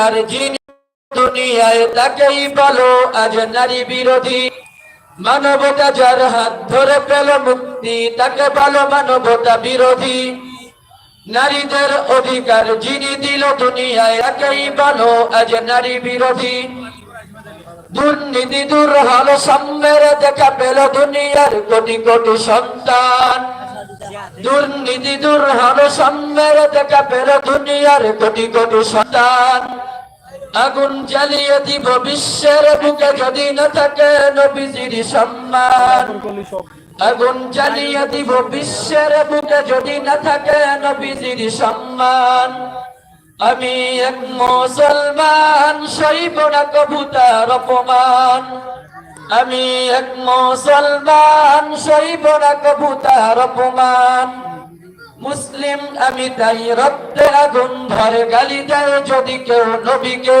অধিকার যিনি দুনিয়ায় তাকেই বলো আজ নারী বিরোধী। মানবতা যার হাত ধরে পেল মুক্তি, তাকে বলো মানবতা বিরোধী। নারীদের অধিকার যিনি দিল দুনিয়ায়, তাকেই বলো আজ নারী বিরোধী। দুর্নীতি দূর হলো সাম্যের দেখা পেল দুনিয়ার কোটি কোটি সন্তান। দুর্নীতি দূর হলো সাম্যের দেখা পেল দুনিয়ার কোটি কোটি সন্তান। আগুন জ্বালিয়ে দিব বিশ্বের বুকে যদি না থাকে নবীজির সম্মান। আগুন জ্বালিয়ে দিব বিশ্বের বুকে যদি না থাকে নবীজির সম্মান। আমি এক মুসলমান সইব না কবুতার অপমান। আমি এক মুসলমান সইব না কবুতার অপমান। মুসলিম আমি তাই রক্তে আগুন ভরে গালি দেয় যদি কেউ নবীকে।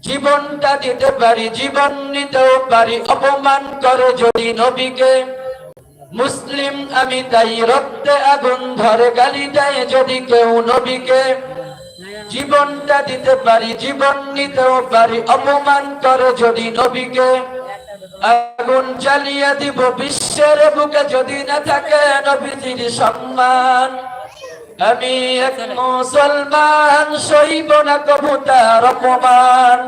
জীবনটা দিতে পারি, জীবন নিতেও পারি, অপমান করে যদি নবীকে। মুসলিম আমি তাই রক্তে আগুন ধরে গালি দেয় যদি কেউ নবীকে। জীবনটা দিতে পারি, জীবন নিতেও পারি, অপমান করে যদি নবীকে। আগুন জ্বালিয়ে দিব বিশ্বের বুকে যদি না থাকে নবীজির সম্মান। আমি এক মুসলমান, সইব না কবুতার অপমান।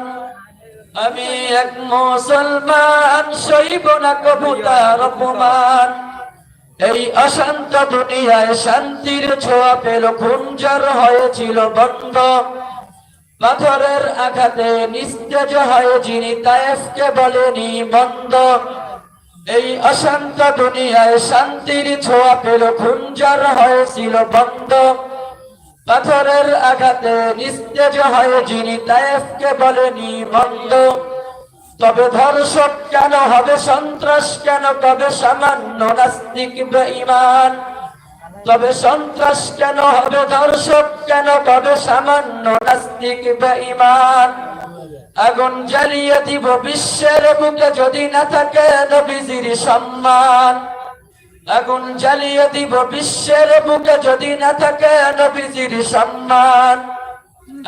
আমি এক মুসলমান, সইব না কবুতার অপমান। এই অশান্ত দুনিয়ায় শান্তির ছোঁয়া পেল খুঞ্জর হয়েছিল বন্ধ। পাথরের আঘাতে নিস্তেজ হয় যিনি তায়েফকে বলেনি বন্ধ এই অশান্ত দুনিয়ায় শান্তির ছোঁয়া পেল, খুঞ্জর হয়েছিল বন্ধ। পাথরের আঘাতে নিস্তেজ হয়ে যিনি তায়েফকে বলেনি মন্দ। তবে ধর্ষক কেন হবে, সন্ত্রাস কেন, তবে সামান্য নাস্তিক ইমান তবে সন্ত্রাস কেন হবে, ধর্ষক কেন তবে সামান্য নাস্তিক ইমান আগুন জ্বালিয়ে দিব বিশ্বের বুকে যদি না থাকে নবীজির সম্মান। আগুন জ্বালিয়ে দিব বিশ্বের বুকে যদি না থাকে নবীজির সম্মান।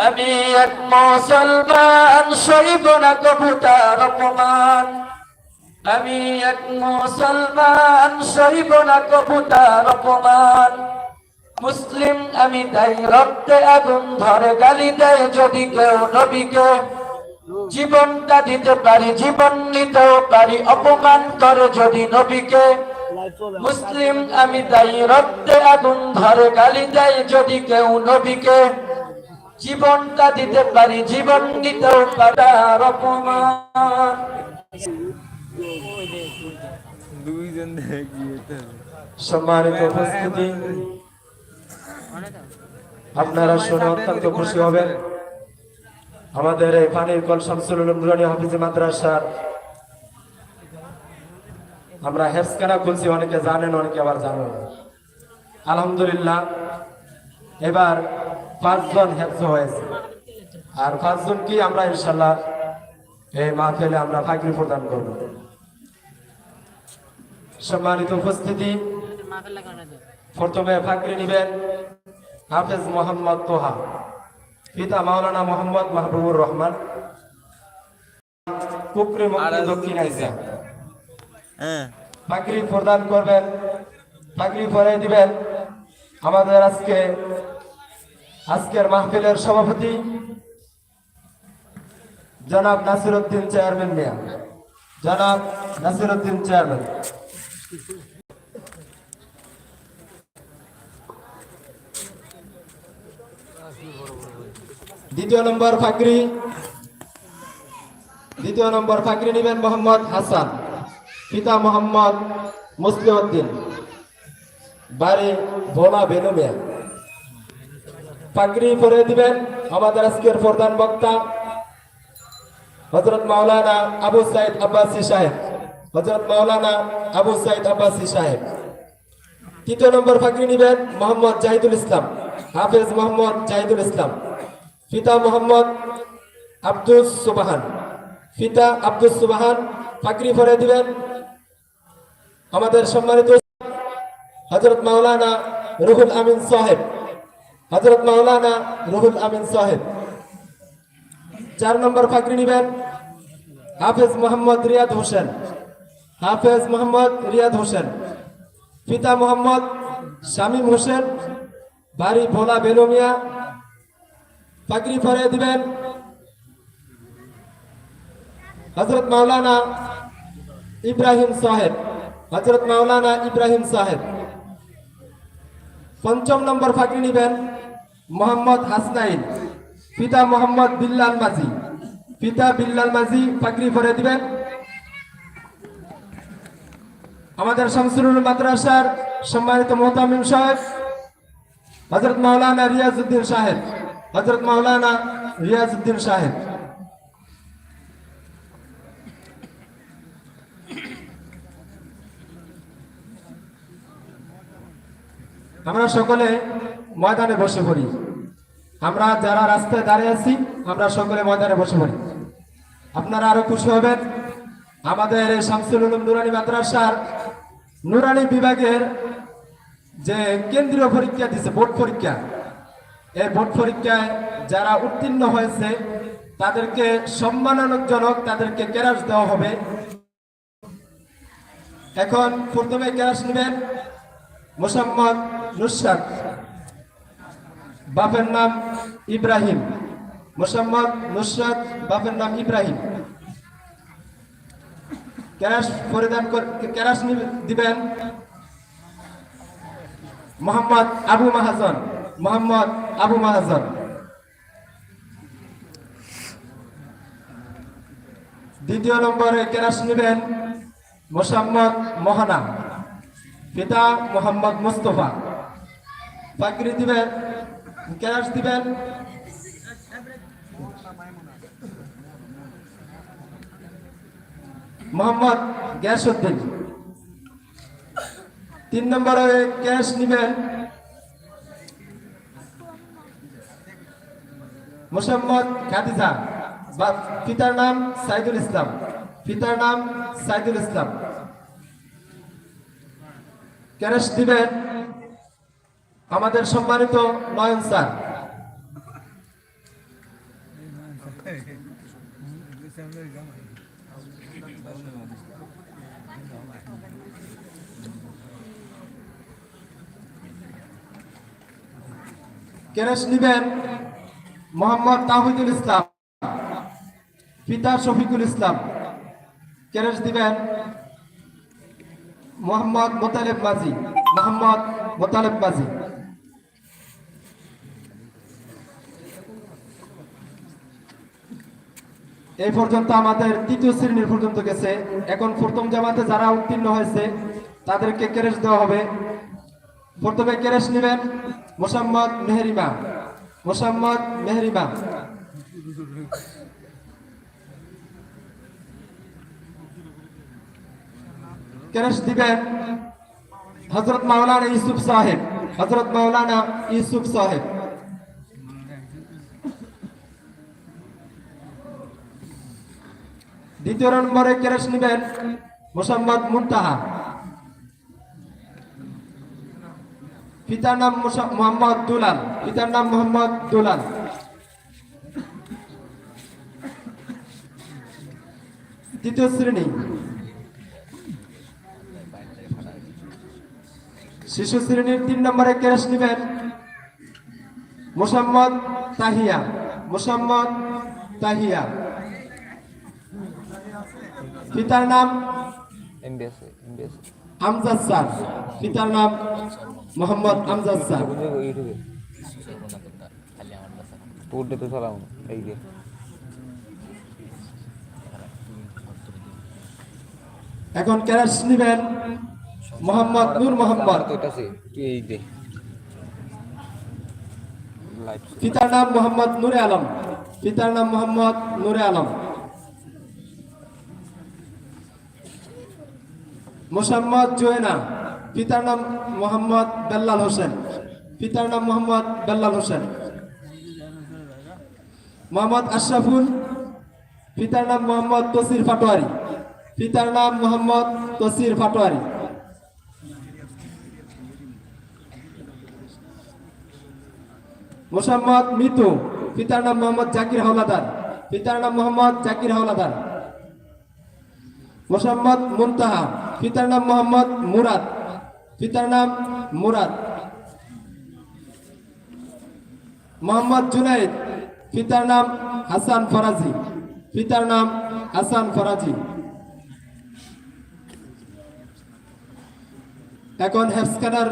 আমি এক মুসলমান, সইব না কবুতার অপমান। আমি এক মুসলমান সহিব না কবুতার অপমান। মুসলিম, আমি তাই রক্তে আগুন ধরে গালি দেয় যদি কেউ নবীকে। জীবনটা দিতে পারি, জীবন নিতেও পারি, অপমান করে যদি নবীকে। মুসলিম, আমি তাই রক্তে আগুন ধরে গালি দেয় যদি কেউ নবীকে। জীবনটা দিতে পারি, জীবন নিতেও পারার অপমান। দুইজন সম্মানিত উপস্থিতি। আপনারা শুনে অত্যন্ত খুশি হবেন। আমাদের এই পানির কল শামসুল হাফিজ মাদ্রাসার। আমরা হেফসখানা খুলছি, অনেকে জানেন, অনেকে আবার জানেন। আলহামদুলিল্লাহ, এবার পাঁচজন হেফজ হয়েছে। আর পাঁচজন কি আমরা ইনশাল্লাহ এই মাহফিলে আমরা ফাঁকরি প্রদান করব। সম্মানিত উপস্থিতি। প্রথমে ফাঁকরি নিবেন হাফেজ মোহাম্মদ তোহা পিতা মাওলানা মোহাম্মদ মাহবুবুর রহমান কুকরি দক্ষিণ আইসা। হ্যাঁ। পাগড়ি প্রদান করবেন পাগড়ি পরে দিবেন আমাদের আজকে আজকের মাহফিলের সভাপতি জনাব নাসিরউদ্দিন চেয়ারম্যান মিয়া। জনাব নাসিরউদ্দিন চেয়ারম্যান। দ্বিতীয় নম্বর ফাকরি। দ্বিতীয় নম্বর ফাকরি নেবেন মোহাম্মদ হাসান, পিতা মোহাম্মদ মুসলিউদ্দিন, বাড়ি ভোলা বেনুমিয়া পাগড়ি পরে দিবেন আমাদের আজকের প্রধান বক্তা হজরত মাওলানা আবু সাইদ আব্বাসী সাহেব। হজরত মাওলানা আবু সাইদ আব্বাসী সাহেব। তৃতীয় নম্বর ফাকরি নিবেন মোহাম্মদ জাহিদুল ইসলাম, হাফেজ মোহাম্মদ জাহিদুল ইসলাম। পিতা মোহাম্মদ আব্দুল সুবাহান। পিতা আব্দুল সুবাহান ফাকরি পরে দিবেন আমাদের সম্মানিত হজরত মাওলানা রুহুল আমিন সাহেব। হজরত মাওলানা রুহুল আমিন সাহেব। চার নম্বর ফাকরি নিবেন হাফেজ মোহাম্মদ রিয়াদ হোসেন। হাফেজ মোহাম্মদ রিয়াদ হোসেন, পিতা মোহাম্মদ শামীম হোসেন, বাড়ি ভোলা বেলুমিয়া পাগড়ি পরে দিবেন হজরত মাওলানা ইব্রাহিম সাহেব হজরত মাওলানা ইব্রাহিম সাহেব। পঞ্চম নম্বর ফাঁকরি নিবেন মোহাম্মদ হাসনাইন, পিতা মোহাম্মদ বিল্লাল মাঝি। পিতা বিল্লাল মাঝি ফাঁকরি ফরে দিবেন। আমাদের শামসুল মাদ্রাসার সম্মানিত মোহতামিম সাহেব হজরত মাওলানা রিয়াজউদ্দিন সাহেব হজরত মাওলানা রিয়াজউদ্দিন সাহেব। আমরা সকলে ময়দানে বসে পড়ি। আমরা যারা রাস্তায় দাঁড়িয়ে আছি, আমরা সকলে ময়দানে বসে পড়ি। আপনারা আরও খুশি হবেন। আমাদের শামসুল উলুম নুরানি মাদ্রাসার নুরানি বিভাগের যে কেন্দ্রীয় পরীক্ষা দিছে, বোর্ড পরীক্ষা, এই বোর্ড পরীক্ষায় যারা উত্তীর্ণ হয়েছে, তাদেরকে সম্মানজনক তাদেরকে ক্যারাস দেওয়া হবে। এখন প্রথমে ক্যারাস নেবেন মোসাম্মদ নুসরাত। বাপের নাম ইব্রাহিম। মোসাম্মদ নুসরাত, বাপের নাম ইব্রাহিম। ক্যারাস পরিধান নি- দিবেন। মোহাম্মদ আবু মাহাজন, মোহাম্মদ আবু মাহাজন। দ্বিতীয় নম্বরে ক্যারাস নেবেন মোসাম্মদ মোহনা, পিতা মোহাম্মদ মোস্তফা। পাকড়ি দিবেন, ক্যারাস দিবেন মোহাম্মদ গ্যাসউদ্দিন তিন নম্বরে ক্যাশ নিবেন মোসাম্মদ খাদিজা বা পিতার নাম সাইদুল ইসলাম। পিতার নাম সাইদুল ইসলাম। ক্যাশ দিবেন আমাদের সম্মানিত নয়ন স্যার। ক্যাশ নিবেন মোহাম্মদ তাহিদুল ইসলাম, পিতা শফিকুল ইসলাম। ক্যাশ দিবেন মোহাম্মদ মোতালেব মাঝি মোহাম্মদ মোতালেব মাঝি এই পর্যন্ত আমাদের তৃতীয় শ্রেণির পর্যন্ত গেছে। এখন প্রথম জামাতে যারা উত্তীর্ণ হয়েছে, তাদেরকে ক্যারেজ দেওয়া হবে। প্রথমে ক্যারেজ নেবেন মোসাম্মদ মেহরিমা মোসাম্মদ মেহরিমা ক্যারেজ দিবেন হজরত মাওলানা ইউসুফ সাহেব হজরত মাওলানা ইউসুফ সাহেব। দ্বিতীয় নম্বরে ক্যারেজ নেবেন মোসাম্মদ মুনতাহা। পিতার নাম মোহাম্মদ দুলাল। পিতার নাম মোহাম্মদ দুলাল। তৃতীয় শ্রেণি। শিশু শ্রেণির তিন নম্বরে ক্যাশ নেবেন মোসাম্মদ তাহিয়া। মোসাম্মদ তাহিয়া। পিতার নাম এমবিএস এমবিএস আমজাদ স্যার পিতার নাম মোহাম্মদ আমজাদ স্যার। এখন ক্যাশ নেবেন মোহাম্মদ নূর মোহাম্মদ। পিতার নাম মোহাম্মদ নূরে আলম। পিতার নাম মোহাম্মদ নূরে আলম। মোসাম্মদ জোয়েনা, পিতার নাম মোহাম্মদ বেল্লাল হোসেন, পিতার নাম মোহাম্মদ বেল্লাল হোসেন। মোহাম্মদ আশরাফুল, পিতার নাম মোহাম্মদ তসির পাটোয়ারি পিতার নাম মোহাম্মদ তসির পাটোয়ারি মোসাম্মদ মিতু, পিতার নাম মোহাম্মদ জাকির হাওলাদার, পিতার নাম মোহাম্মদ জাকির হাওলাদার। মোসাম্মদ মুনতাহা পিতার নাম মোহাম্মদ মুরাদ। পিতার নাম মুরাদ। মোহাম্মদ জুনাইদ পিতার নাম হাসান ফরাজি। পিতার নাম হাসান ফরাজি। এখন হেফস্কানার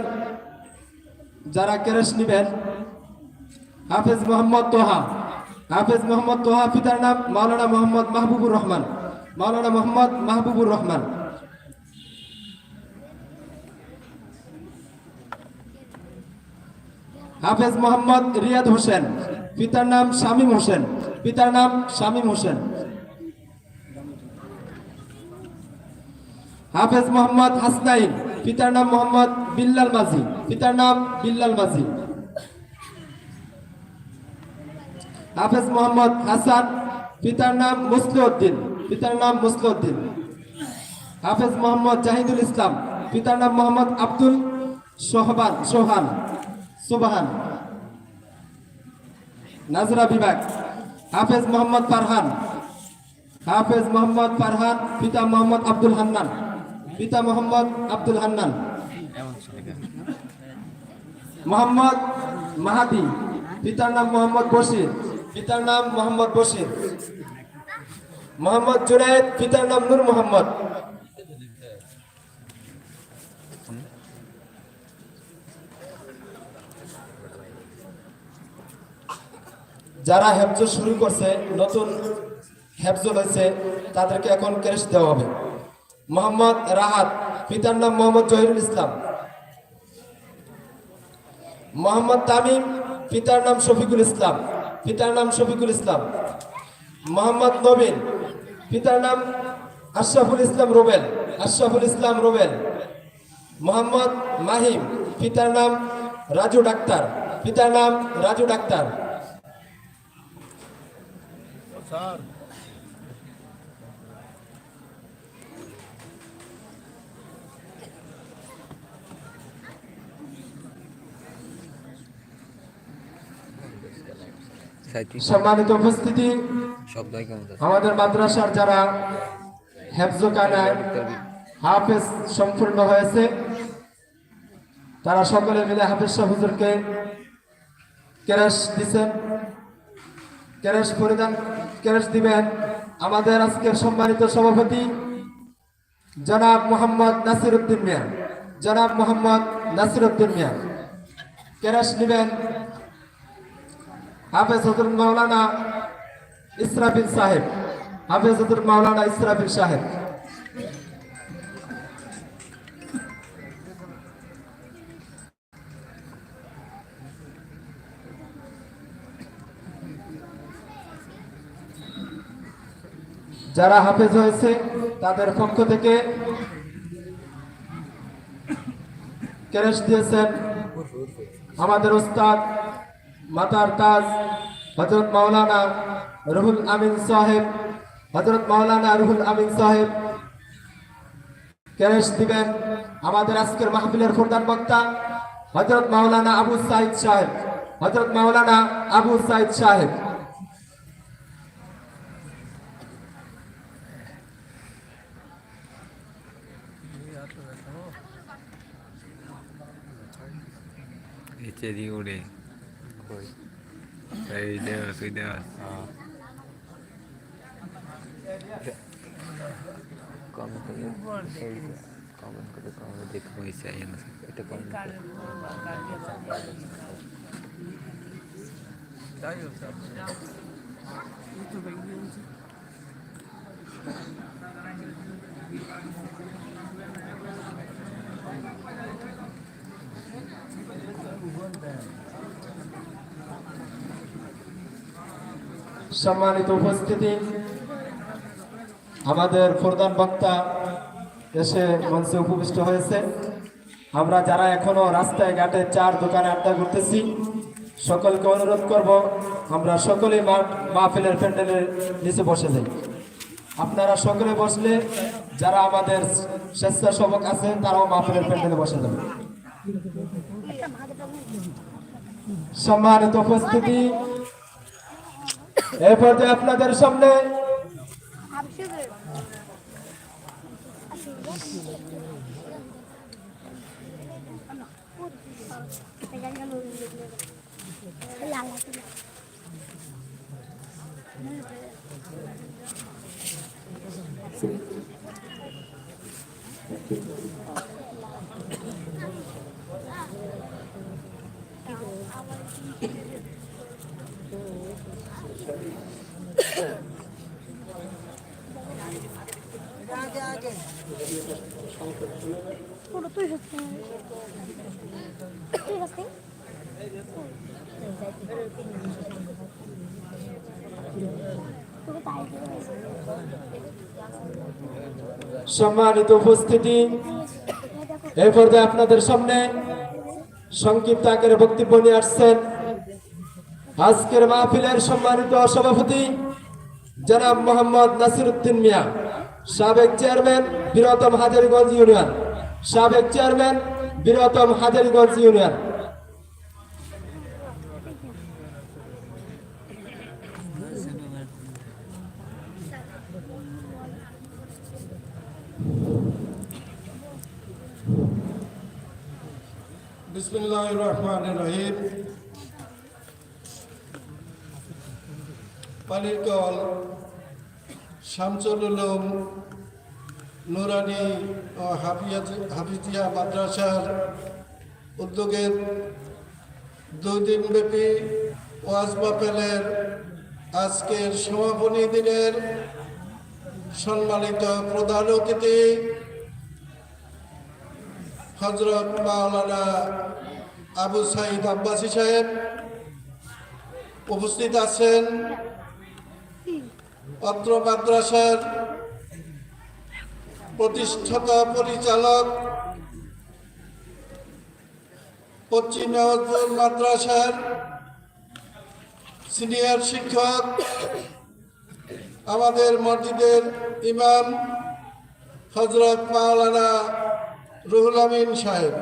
যারা কেরেশ নিবেন, হাফেজ মোহাম্মদ তোহা। হাফেজ মোহাম্মদ তোহা, পিতার নাম মাওলানা মোহাম্মদ মাহবুবুর রহমান। মাওলানা মোহাম্মদ মাহবুবুর রহমান। হাফেজ মোহাম্মদ রিয়াদ হোসেন, পিতার নাম শামীম হোসেন, পিতার নাম শামীম হোসেন। হাফেজ মোহাম্মদ হাসনাইন, পিতার নাম মোহাম্মদ বিল্লাল মাঝি, পিতার নাম বিল্লাল মাঝি। হাফেজ মোহাম্মদ হাসান, পিতার নাম মুসলিউদ্দিন, পিতার নাম মুসলিউদ্দিন। হাফেজ মোহাম্মদ জাহিদুল ইসলাম, পিতার নাম মোহাম্মদ আব্দুল সোহবান, সোহান। সুবাহান। নাজরা বিভাগ, হাফেজ মোহাম্মদ ফারহান। হাফেজ মোহাম্মদ ফারহান, পিতা মোহাম্মদ আব্দুল হান্নান। পিতা মোহাম্মদ আব্দুল হান্নান। মোহাম্মদ মাহাদি, পিতার নাম মোহাম্মদ বশির, পিতার নাম মোহাম্মদ বশির। মোহাম্মদ জুনায়েদ, পিতার নাম নূর মোহাম্মদ। যারা হেফজ শুরু করছে, নতুন হেফজ হয়েছে, তাদেরকে এখন ক্রেশ দেওয়া হবে। মোহাম্মদ রাহাত, পিতার নাম মোহাম্মদ জহিরুল ইসলাম। মোহাম্মদ তামিম, পিতার নাম শফিকুল ইসলাম। পিতার নাম শফিকুল ইসলাম। মোহাম্মদ নবীন, পিতার নাম আশরাফুল ইসলাম রোবেল। আশরাফুল ইসলাম রোবেল। মোহাম্মদ মাহিম, পিতার নাম রাজু ডাক্তার। পিতার নাম রাজু ডাক্তার। সম্মানিত উপস্থিতি আমাদের মাদ্রাসার যারা হেফজ হাফেজ সম্পূর্ণ হয়েছে তারা সকলে মিলে হাফেজ শাহ হুজুরকে কেরাস দিচ্ছেন। কেরাস পরিধান কেরাস দিবেন। আমাদের আজকের সম্মানিত সভাপতি জনাব মোহাম্মদ নাসির উদ্দিন মিয়া। জনাব মোহাম্মদ নাসির উদ্দিন মিয়া, ক্যাশ নিবেন হাফেজ হজুর মাওলানা ইসরাফিল সাহেব, হাফেজ হজুর মাওলানা ইসরাফিল সাহেব। যারা হাফেজ হয়েছে, তাদের পক্ষ থেকে ক্যারেশ দিয়েছেন আমাদের ওস্তাদ মাতার তাজ হজরত মাওলানা রুহুল আমিন সাহেব হজরত মাওলানা রুহুল আমিন সাহেব। ক্যারেশ দিবেন আমাদের আজকের মাহফিলের প্রধান বক্তা হজরত মাওলানা আবু সাইদ সাহেব হজরত মাওলানা আবু সাইদ সাহেব। নিচে দিয়ে উড়ে এই দেওয়া তুই দেওয়া কমেন্ট করে এই কমেন্ট করে কমেন্ট দেখে পয়সা এনে এটা কমেন্ট করে সম্মানিত উপস্থিতি, আমাদের প্রধান বক্তা এসে মঞ্চে উপবিষ্ট হয়েছে। আমরা যারা এখনও রাস্তায় ঘাটে চার দোকানে আড্ডা করতেছি, সকলকে অনুরোধ করব, আমরা সকলেই মাঠ মাহফিলের প্যান্ডেলের নিচে বসে যাই। আপনারা সকলে বসলে, যারা আমাদের স্বেচ্ছাসেবক আছে তারাও মাহফিলের প্যান্ডেলে বসে যাবে। সম্মানিত উপস্থিতি। এ পর্যায়ে আপনাদের সামনে পুরো তুই হচ্ছে ঠিক আছে পুরো তাই সম্মানিত উপস্থিতি এই পর্যায়ে আপনাদের সামনে সংক্ষিপ্ত আকারে বক্তব্য নিয়ে আসছেন আজকের মাহফিলের সম্মানিত সভাপতি জনাব মোহাম্মদ নাসির উদ্দিন মিয়া, সাবেক চেয়ারম্যান বীরতম হাজারিগঞ্জ ইউনিয়ন, সাবেক চেয়ারম্যান বীরতম হাজারিগঞ্জ ইউনিয়ন। বিসমুল্লাহ রহমান রহিম। পানির কল শামসুল উলুম, নুরানি ও হাফিজিয়া মাদ্রাসার উদ্যোগের দুই দিনব্যাপী ওয়াজ মাহফিলের আজকের সমাপনী দিনের সম্মানিত প্রধান অতিথি হজরত মাওলানা আবু সাইদ আব্বাসী সাহেব উপস্থিত আছেন। অত্র মাদ্রাসার প্রতিষ্ঠাতা পরিচালক পশ্চিম নওয়াজপুর মাদ্রাসার সিনিয়র শিক্ষক, আমাদের মসজিদের ইমাম হজরত মাওলানা রুহুল আমিন সাহেব।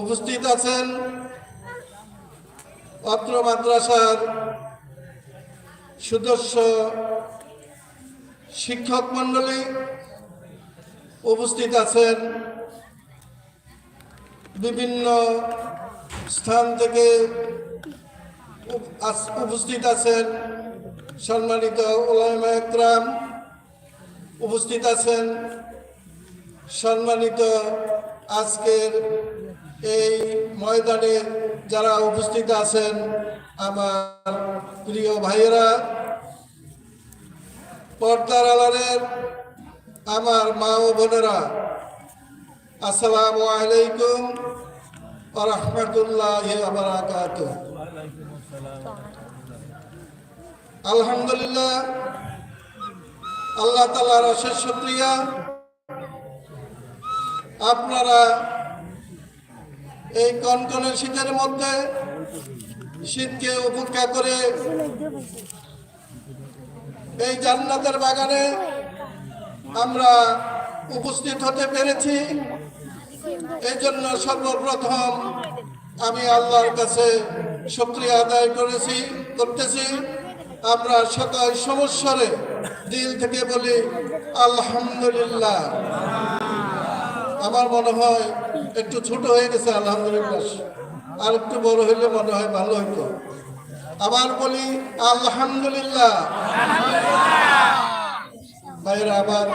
উপস্থিত আছেন অত্র মাদ্রাসার সদস্য শিক্ষক মণ্ডলী উপস্থিত আছেন। বিভিন্ন স্থান থেকে উপ- উপস্থিত আছেন সম্মানিত একরাম। উপস্থিত আছেন সম্মানিত আজকের এই ময়দানে যারা উপস্থিত আছেন আমার প্রিয় ভাইয়েরা, পর্দার আলারের আমার মা ও বোনেরা, আসসালামু আলাইকুম রহমতুল্লাহ আলহামদুলিল্লাহ, আল্লাহ তালার অশেষ শুক্রিয়া। আপনারা এই কনকনের শীতের মধ্যে শীতকে উপেক্ষা করে এই জান্নাতের বাগানে আমরা উপস্থিত হতে পেরেছি। এই জন্য সর্বপ্রথম আমি আল্লাহর কাছে শুক্রিয়া আদায় করেছি, করতেছি। আমরা সকল সমস্যারে দিল থেকে বলি, আলহামদুলিল্লাহ। আমার মনে হয় একটু ছোট হয়ে গেছে, আলহামদুলিল্লাহ। আর একটু বড় হইলে মনে হয় ভালো হইতো। আবার বলি, আলহামদুলিল্লাহ। ভাইরা আবার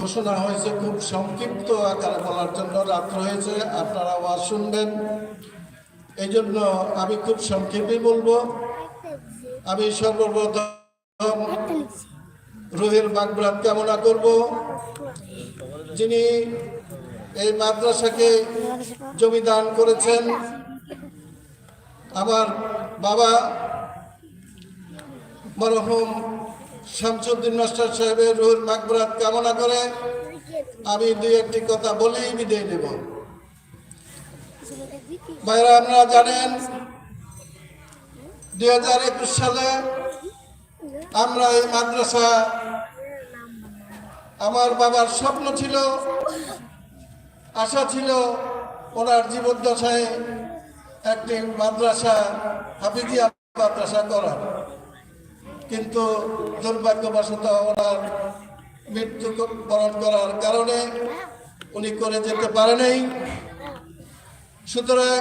ঘোষণা হয়েছে, খুব সংক্ষিপ্ত আকারে বলার জন্য রাত্র হয়েছে আপনারা আওয়াজ শুনবেন। এই জন্য আমি খুব সংক্ষেপেই বলব। আমি সর্বপ্রথম রুহের বাগবরাত কামনা করব। যিনি এই মাদ্রাসাকে জমি দান করেছেন আমার বাবা মরহুম শামসুদ্দিন মাস্টার সাহেবের রুহুর মাগবরাত কামনা করে আমি দুই একটি কথা বলেই বিদায় নেব। ভাইরা, আপনারা জানেন দুই হাজার একুশ সালে আমরা এই মাদ্রাসা আমার বাবার স্বপ্ন ছিল, আশা ছিল ওনার জীবদ্দশায় একটি মাদ্রাসা, হাফিজিয়া মাদ্রাসা করার কিন্তু দুর্ভাগ্যবশত ওনার মৃত্যু বরণ করার কারণে উনি করে যেতে পারে নাই। সুতরাং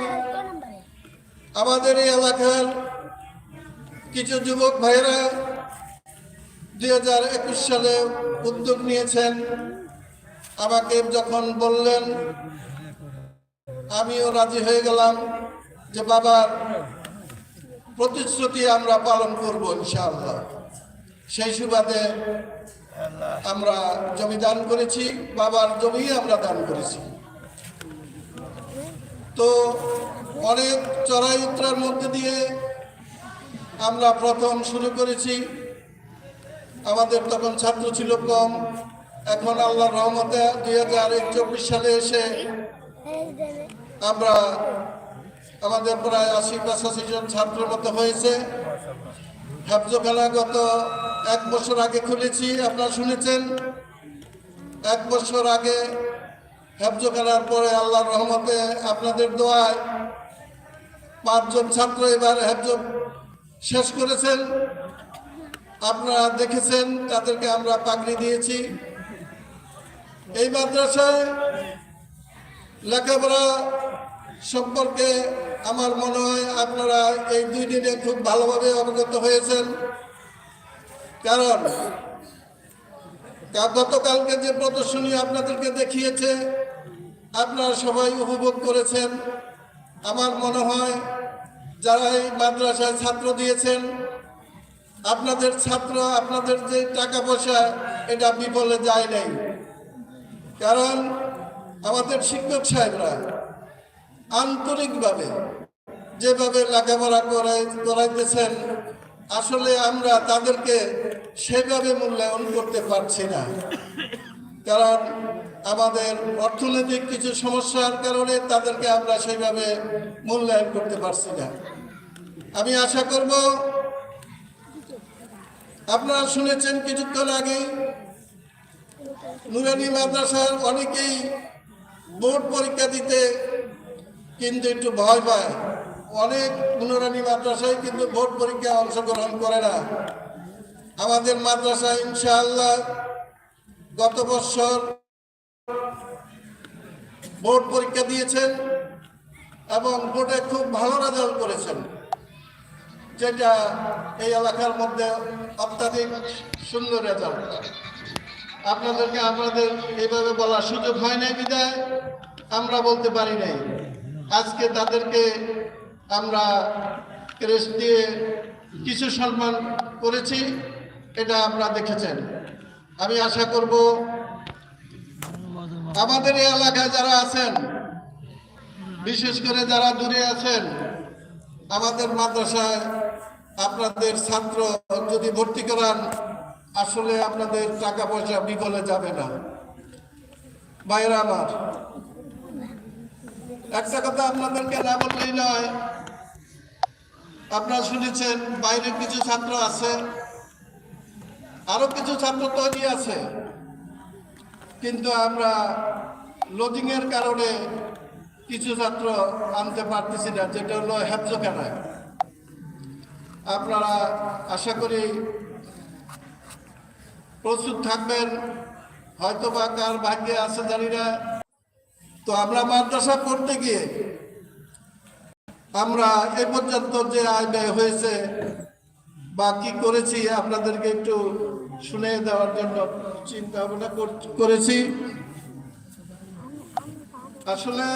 আমাদের এই এলাকার কিছু যুবক ভাইয়েরা দুই হাজার একুশ সালে উদ্যোগ নিয়েছেন। আমাকে যখন বললেন, আমিও রাজি হয়ে গেলাম। যে বাবার প্রতিশ্রুতি আমরা পালন করব ইনশাআল্লাহ। সেই সুবাদে আমরা জমি দান করেছি, বাবার জমি আমরা দান করেছি। তো অনেক চড়াই উত্তরার মধ্যে দিয়ে আমরা প্রথম শুরু করেছি। আমাদের তখন ছাত্র ছিল কম। এখন আল্লাহ রহমতে দুই হাজার চব্বিশ সালে এসে আমরা আমাদের প্রায় আশি পঁচাশি জন ছাত্র মতো হয়েছে। হাফজখানা গত এক বছর আগে খুলেছি, আপনারা শুনেছেন? এক বছর আগে হেফজখানার পরে আল্লাহর রহমতে আপনাদের দোয়ায় পাঁচজন ছাত্র এবার হেফজ শেষ করেছেন। আপনারা দেখেছেন, তাদেরকে আমরা পাগড়ি দিয়েছি। এই মাদ্রাসায় লেখাপড়া সম্পর্কে আমার মনে হয় আপনারা এই দুই দিনে খুব ভালোভাবে অবগত হয়েছেন। কারণ গতকালকে যে প্রদর্শনী আপনাদেরকে দেখিয়েছে, আপনারা সবাই উপভোগ করেছেন। আমার মনে হয় যারা এই মাদ্রাসায় ছাত্র দিয়েছেন, আপনাদের ছাত্র, আপনাদের যে টাকা পয়সা, এটা বিফলে যায় নাই। কারণ আমাদের শিক্ষক সাহেবরা আন্তরিকভাবে যেভাবে লেখাপড়া করাই করাইতেছেন, আসলে আমরা তাদেরকে সেভাবে মূল্যায়ন করতে পারছি না। কারণ আমাদের অর্থনৈতিক কিছু সমস্যার কারণে তাদেরকে আমরা সেইভাবে মূল্যায়ন করতে পারছি না। আমি আশা করব, আপনারা শুনেছেন কিছুক্ষণ আগে, নুরানি মাদ্রাসার অনেকেই বোর্ড পরীক্ষা দিতে কিন্তু একটু ভয় পায়। অনেক নুরানি মাদ্রাসায় কিন্তু বোর্ড পরীক্ষায় অংশগ্রহণ করে না। আমাদের মাদ্রাসা ইনশাআল্লাহ গত বছর বোর্ড পরীক্ষা দিয়েছেন এবং বোর্ডে খুব ভালো রেজাল্ট করেছেন, যেটা এই এলাকার মধ্যে অত্যাধিক সুন্দর রেজাল্ট আপনাদেরকে আমাদের এইভাবে বলার সুযোগ হয় নাই বিদায়, আমরা বলতে পারি নাই। আজকে তাদেরকে আমরা ক্রেস্ট দিয়ে কিছু সম্মান করেছি, এটা আপনারা দেখেছেন। আমি আশা করব আমাদের এই এলাকায় যারা আছেন, বিশেষ করে যারা দূরে আছেন, আমাদের মাদ্রাসায় আপনাদের ছাত্র যদি ভর্তি করান, আসলে আপনাদের টাকা পয়সা বিকলে যাবে না। বাইরা আমার একটা কথা আপনাদেরকে না বললেই নয় আপনারা শুনেছেন, বাইরে কিছু ছাত্র আছে, আরও কিছু ছাত্র তৈরি আছে। কিন্তু আমরা লোডিং এর কারণে কিছু ছাত্র আনতে পারতেছি না, যেটা হলো হ্যাবজখানায় আপনারা আশা করি প্রস্তুত থাকবেন। হয়তো বা কার ভাগ্যে আছে জানি না। তো আমরা মাদ্রাসা পড়তে গিয়ে আমরা এ পর্যন্ত যে আয় ব্যয় হয়েছে বা কি করেছি আপনাদেরকে একটু শুনে দেওয়ার জন্য চিন্তা ভাবনা কর- করেছি। আসলে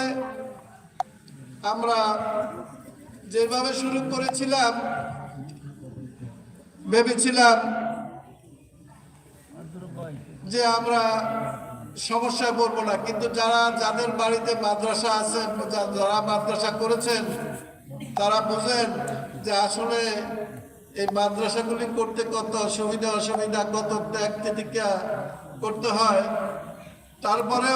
আমরা যেভাবে শুরু করেছিলাম, ভেবেছিলাম যে আমরা সমস্যায় পড়ব না। কিন্তু যারা যাদের বাড়িতে মাদ্রাসা আছে যারা মাদ্রাসা করেছেন, তারা বোঝেন যে আসলে এই মাদ্রাসাগুলি করতে কত সুবিধা অসুবিধা কত ত্যাগ তিতিক্ষা করতে হয়। তারপরেও